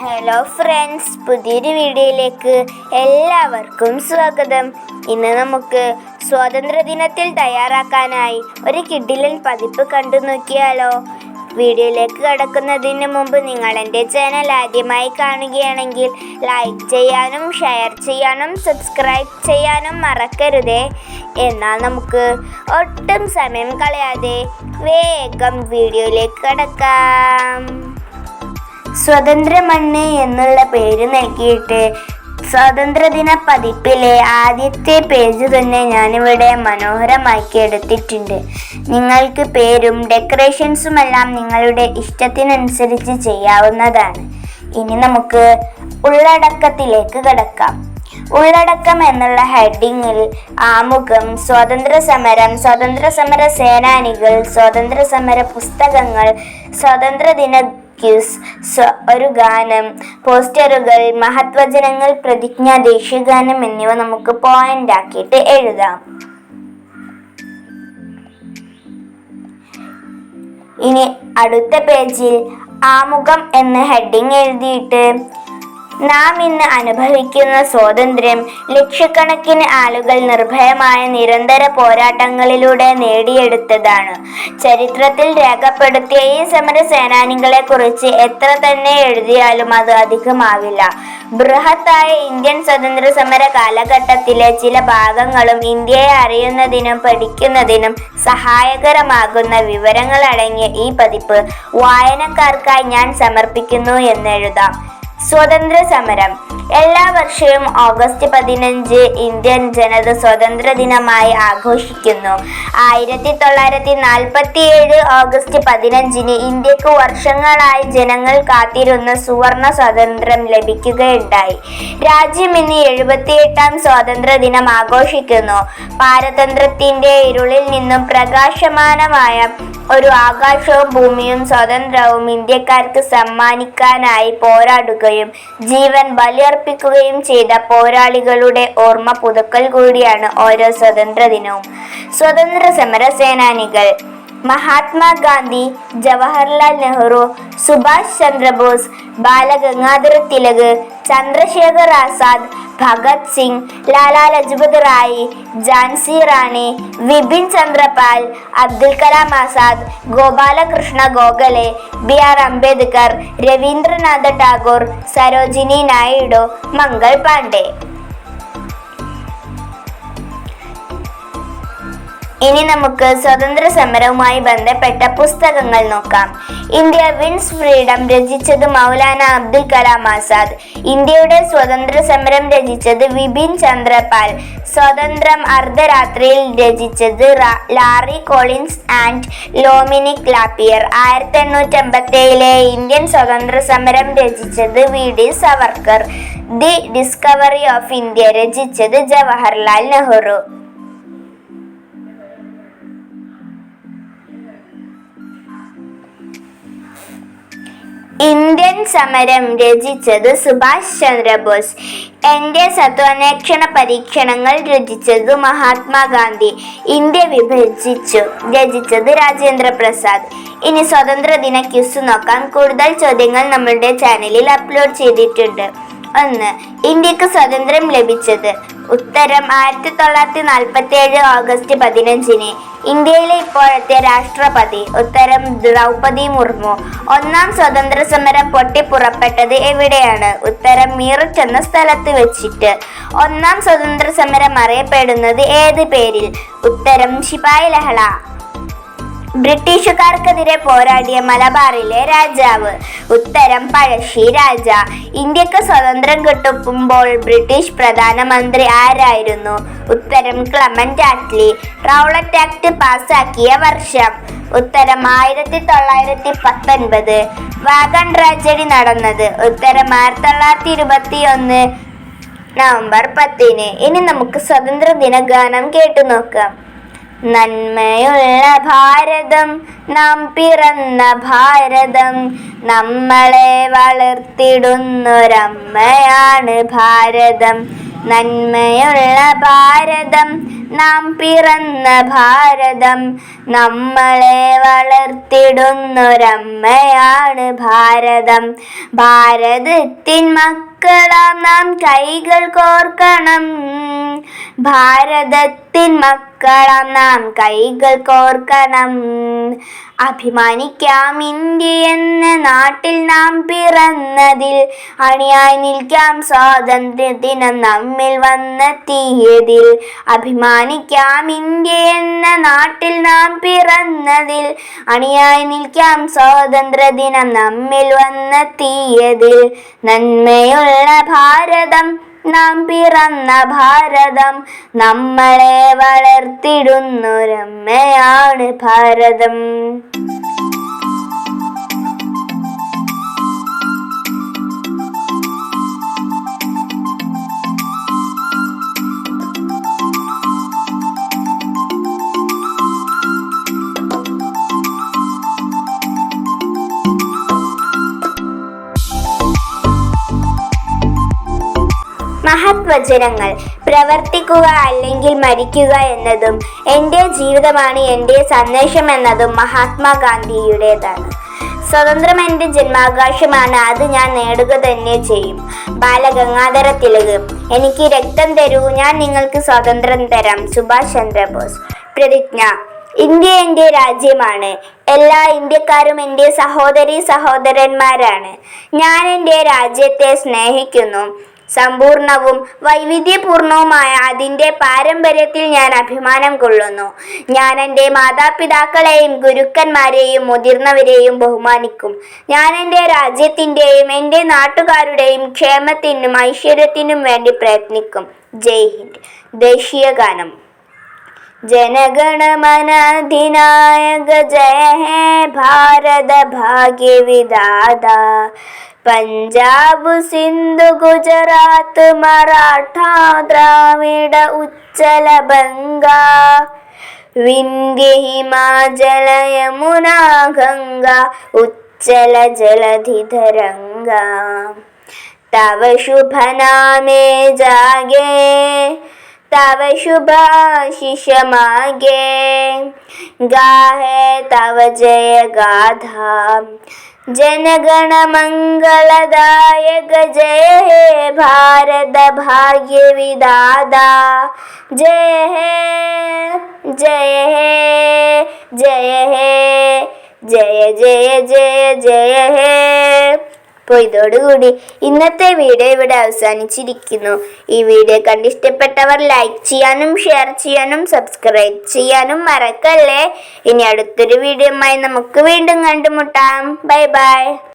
Hello friends പുതിയൊരു വീഡിയോയിലേക്ക് എല്ലാവർക്കും സ്വാഗതം. ഇന്ന് നമുക്ക് സ്വാതന്ത്ര്യദിനത്തിൽ തയ്യാറാക്കാനായി ഒരു കിഡിലൻ പതിപ്പ് കണ്ടു നോക്കിയാലോ. വീഡിയോയിലേക്ക് കടക്കുന്നതിന് മുമ്പ് നിങ്ങൾ എന്റെ ചാനൽ ആദ്യമായി കാണുകയാണെങ്കിൽ ലൈക്ക് ചെയ്യാനും ഷെയർ ചെയ്യാനും സബ്സ്ക്രൈബ് ചെയ്യാനും മറക്കരുതേ. എന്നാൽ നമുക്ക് ഒട്ടും സമയം കളയാതെ വേഗം വീഡിയോയിലേക്ക് കടക്കാം. സ്വതന്ത്ര മണ്ണ് എന്നുള്ള പേര് നൽകിയിട്ട് സ്വാതന്ത്ര്യദിന പതിപ്പിലെ ആദ്യത്തെ പേജ് തന്നെ ഞാനിവിടെ മനോഹരമാക്കി എടുത്തിട്ടുണ്ട് നിങ്ങൾക്ക് പേരും ഡെക്കറേഷൻസുമെല്ലാം നിങ്ങളുടെ ഇഷ്ടത്തിനനുസരിച്ച് ചെയ്യാവുന്നതാണ്. ഇനി നമുക്ക് ഉള്ളടക്കത്തിലേക്ക് കടക്കാം. ഉള്ളടക്കം എന്നുള്ള ഹെഡിങ്ങിൽ ആമുഖം സ്വാതന്ത്ര്യ സമരം സ്വാതന്ത്ര്യ സമര സേനാനികൾ സ്വാതന്ത്ര്യ സമര പുസ്തകങ്ങൾ സ്വാതന്ത്ര്യദിന ക്യൂസ് സ്വ- ഒരു ഗാനം പോസ്റ്ററുകൾ മഹത്വജനങ്ങൾ പ്രതിജ്ഞ ദേശീയഗാനം എന്നിവ നമുക്ക് പോയിന്റ് ആക്കിയിട്ട് എഴുതാം. ഇനി അടുത്ത പേജിൽ ആമുഖം എന്ന ഹെഡിങ് എഴുതിയിട്ട് നാം ഇന്ന് അനുഭവിക്കുന്ന സ്വാതന്ത്ര്യം ലക്ഷക്കണക്കിന് ആളുകൾ നിർഭയമായ നിരന്തര പോരാട്ടങ്ങളിലൂടെ നേടിയെടുത്തതാണ്. ചരിത്രത്തിൽ രേഖപ്പെടുത്തിയ ഈ സമര സേനാനികളെ കുറിച്ച് എത്ര തന്നെ എഴുതിയാലും അത് അധികമാവില്ല. ബൃഹത്തായ ഇന്ത്യൻ സ്വതന്ത്ര സമര കാലഘട്ടത്തിലെ ചില ഭാഗങ്ങളും ഇന്ത്യയെ അറിയുന്നതിനും പഠിക്കുന്നതിനും സഹായകരമാകുന്ന വിവരങ്ങൾ അടങ്ങിയ ഈ പതിപ്പ് വായനക്കാർക്കായി ഞാൻ സമർപ്പിക്കുന്നു എന്നെഴുതാം. സ്വാതന്ത്ര്യ സമരം എല്ലാ വർഷവും ഓഗസ്റ്റ് പതിനഞ്ച് ഇന്ത്യൻ ജനത സ്വതന്ത്ര ദിനമായി ആഘോഷിക്കുന്നു. ആയിരത്തി തൊള്ളായിരത്തി നാൽപ്പത്തി ഏഴ് ഓഗസ്റ്റ് പതിനഞ്ചിന് ഇന്ത്യയ്ക്ക് വർഷങ്ങളായി ജനങ്ങൾ കാത്തിരുന്ന സുവർണ സ്വാതന്ത്ര്യം ലഭിക്കുകയുണ്ടായി. രാജ്യം ഇന്ന് എഴുപത്തിയെട്ടാം സ്വാതന്ത്ര്യ ദിനം ആഘോഷിക്കുന്നു. പാരതന്ത്ര്യത്തിന്റെ ഇരുളിൽ നിന്നും പ്രകാശമാനമായ ഒരു ആകാശവും ഭൂമിയും സ്വാതന്ത്ര്യവും ഇന്ത്യക്കാർക്ക് സമ്മാനിക്കാനായി പോരാടുകയും ജീവൻ ബലിയർപ്പിക്കുകയും ചെയ്ത പോരാളികളുടെ ഓർമ്മ പുതുക്കൽ കൂടിയാണ് ഓരോ സ്വതന്ത്ര ദിനവും. സ്വതന്ത്ര സമര സേനാനികൾ മഹാത്മാഗാന്ധി ജവഹർലാൽ നെഹ്റു സുഭാഷ് ചന്ദ്രബോസ് ബാലഗംഗാധര തിലക് ചന്ദ്രശേഖർ ആസാദ് ഭഗത് സിംഗ് ലാലാ ലജ്പത് റായി ജാൻസി റാണി വിപിൻ ചന്ദ്രപാൽ അബ്ദുൽ കലാം ആസാദ് ഗോപാലകൃഷ്ണ ഗോഖലെ ബി ആർ അംബേദ്കർ രവീന്ദ്രനാഥ ടാഗോർ സരോജിനി നായിഡു മംഗൾ പാണ്ഡെ. ഇനി നമുക്ക് സ്വതന്ത്ര സമരവുമായി ബന്ധപ്പെട്ട പുസ്തകങ്ങൾ നോക്കാം. ഇന്ത്യ വിൻസ് ഫ്രീഡം രചിച്ചത് മൗലാന അബ്ദുൽ കലാം ആസാദ്. ഇന്ത്യയുടെ സ്വതന്ത്ര സമരം രചിച്ചത് വിപിൻ ചന്ദ്രപാൽ. സ്വതന്ത്രം അർദ്ധരാത്രിയിൽ രചിച്ചത് Larry Collins and Dominique Lapierre. ആയിരത്തി എണ്ണൂറ്റി അമ്പത്തി ഏഴിലെ ഇന്ത്യൻ സ്വതന്ത്ര സമരം രചിച്ചത് V. D. Savarkar. The discovery of India രചിച്ചത് ജവഹർലാൽ നെഹ്റു. ഇന്ത്യൻ സമരം രചിച്ചത് സുഭാഷ് ചന്ദ്രബോസ്. എന്റെ സത്വാന്വേഷണ പരീക്ഷണങ്ങൾ രചിച്ചത് മഹാത്മാഗാന്ധി. ഇന്ത്യ വിഭജിച്ചു. രചിച്ചത് രാജേന്ദ്ര പ്രസാദ്. ഇനി സ്വതന്ത്ര ദിന ക്യൂസ് നോക്കാം കൂടുതൽ ചോദ്യങ്ങൾ നമ്മളുടെ ചാനലിൽ അപ്ലോഡ് ചെയ്തിട്ടുണ്ട്. ഒന്ന് ഇന്ത്യയ്ക്ക് സ്വാതന്ത്ര്യം ലഭിച്ചത്. ഉത്തരം ആയിരത്തി തൊള്ളായിരത്തി നാൽപ്പത്തി ഏഴ് ഓഗസ്റ്റ് പതിനഞ്ചിന്. ഇന്ത്യയിലെ ഇപ്പോഴത്തെ രാഷ്ട്രപതി ഉത്തരം ദ്രൗപദി മുർമു. ഒന്നാം സ്വതന്ത്ര സമരം പൊട്ടിപ്പുറപ്പെട്ടത് എവിടെയാണ്? ഉത്തരം മീററ്റ് എന്ന സ്ഥലത്ത് വെച്ചിട്ട്. ഒന്നാം സ്വതന്ത്ര സമരം അറിയപ്പെടുന്നത് ഏത് പേരിൽ? ഉത്തരം ശിപായി ലഹള. ബ്രിട്ടീഷുകാർക്കെതിരെ പോരാടിയ മലബാറിലെ രാജാവ് ഉത്തരം പഴശ്ശി രാജ. ഇന്ത്യയ്ക്ക് സ്വതന്ത്രം കിട്ടുമ്പോൾ ബ്രിട്ടീഷ് പ്രധാനമന്ത്രി ആരായിരുന്നു? ഉത്തരം ക്ലമന്റ് ആറ്റ്ലി റൗളറ്റ് ആക്ട് പാസാക്കിയ വർഷം. ഉത്തരം ആയിരത്തി തൊള്ളായിരത്തി പത്തൊൻപത് വാഗൺ ട്രാജഡി നടന്നത്. ഉത്തരം ആയിരത്തി തൊള്ളായിരത്തി ഇരുപത്തി ഒന്ന് നവംബർ പത്തിന്. ഇനി നമുക്ക് സ്വതന്ത്ര ദിന ഗാനം കേട്ടു നോക്കാം. നന്മയുള്ള ഭാരതം നാം പിറന്ന ഭാരതം നമ്മളെ വളർത്തിടുന്നൊരമ്മയാണ് ഭാരതം. നന്മയുള്ള ഭാരതം നാം പിറന്ന ഭാരതം നമ്മളെ വളർത്തിടുന്നൊരമ്മയാണ് ഭാരതം. ഭാരതത്തിൻ മക്കളാം നാം കൈകൾ കോർക്കണം. ഭാരതത്തിൻ മക്കളാം നാം കൈകൾ കോർക്കണം. അഭിമാനിക്കാം ഇന്ത്യ എന്ന നാട്ടിൽ നാം പിറന്നതിൽ. അണിയായി നിൽക്കാം സ്വാതന്ത്ര്യ ദിനം നമ്മിൽ വന്നെത്തിയതിൽ അഭിമാനിക്കാം ഇന്ത്യ എന്ന നാട്ടിൽ നാം പിറന്നതിൽ. അണിയായി നിൽക്കാം സ്വാതന്ത്ര്യ ദിനം നമ്മിൽ വന്നെത്തിയതിൽ നന്മയുള്ള ഭാരതം നാം പിറന്ന ഭാരതം നമ്മളെ വളർത്തിടുന്നൊരമ്മയാണ് ഭാരതം. മഹത് വചനങ്ങൾ പ്രവർത്തിക്കുക അല്ലെങ്കിൽ മരിക്കുക എന്നതും എന്റെ ജീവിതമാണ് എന്റെ സന്ദേശം എന്നതും മഹാത്മാഗാന്ധിയുടേതാണ്. സ്വതന്ത്രം എന്റെ ജന്മാവകാശമാണ് അത് ഞാൻ നേടുക തന്നെ ചെയ്യും. ബാലഗംഗാധര തിലക് എനിക്ക് രക്തം തരൂ ഞാൻ നിങ്ങൾക്ക് സ്വാതന്ത്ര്യം തരാം. സുഭാഷ് ചന്ദ്രബോസ്. പ്രതിജ്ഞ ഇന്ത്യ എന്റെ രാജ്യമാണ്. എല്ലാ ഇന്ത്യക്കാരും എന്റെ സഹോദരി സഹോദരന്മാരാണ്. ഞാൻ എന്റെ രാജ്യത്തെ സ്നേഹിക്കുന്നു. സമ്പൂർണവും വൈവിധ്യപൂർണവുമായ അതിന്റെ പാരമ്പര്യത്തിൽ ഞാൻ അഭിമാനം കൊള്ളുന്നു. ഞാൻ എന്റെ മാതാപിതാക്കളെയും ഗുരുക്കന്മാരെയും മുതിർന്നവരെയും ബഹുമാനിക്കും. ഞാൻ എന്റെ രാജ്യത്തിന്റെയും എന്റെ നാട്ടുകാരുടെയും ക്ഷേമത്തിനും ഐശ്വര്യത്തിനും വേണ്ടി പ്രയത്നിക്കും. ജയ് ഹിന്ദ്. ദേശീയ ഗാനം जनगणमनाधिनायक जय हे भारत भाग्य विदादा पञ्जाब सिन्धु गुजरात् मराठा द्राविड उच्चलगङ्गा विङ्गे हिमाचल यमुना गङ्गा उच्चल जलधिधरङ्गा तव शुभनामे जागे। तव शुभाशिषमागे गाहे तव जय गाधा। जनगणमङ्गलदायक जय हे भारत भाग्य विदादा। जय हे जय हे जय हे, जय जय जय जय हे। അപ്പോൾ ഇതോടുകൂടി ഇന്നത്തെ വീഡിയോ ഇവിടെ അവസാനിച്ചിരിക്കുന്നു. ഈ വീഡിയോ കണ്ടിഷ്ടപ്പെട്ടവർ ലൈക്ക് ചെയ്യാനും ഷെയർ ചെയ്യാനും സബ്സ്ക്രൈബ് ചെയ്യാനും മറക്കല്ലേ? ഇനി അടുത്തൊരു വീഡിയോയുമായി നമുക്ക് വീണ്ടും കണ്ടുമുട്ടാം. Bye bye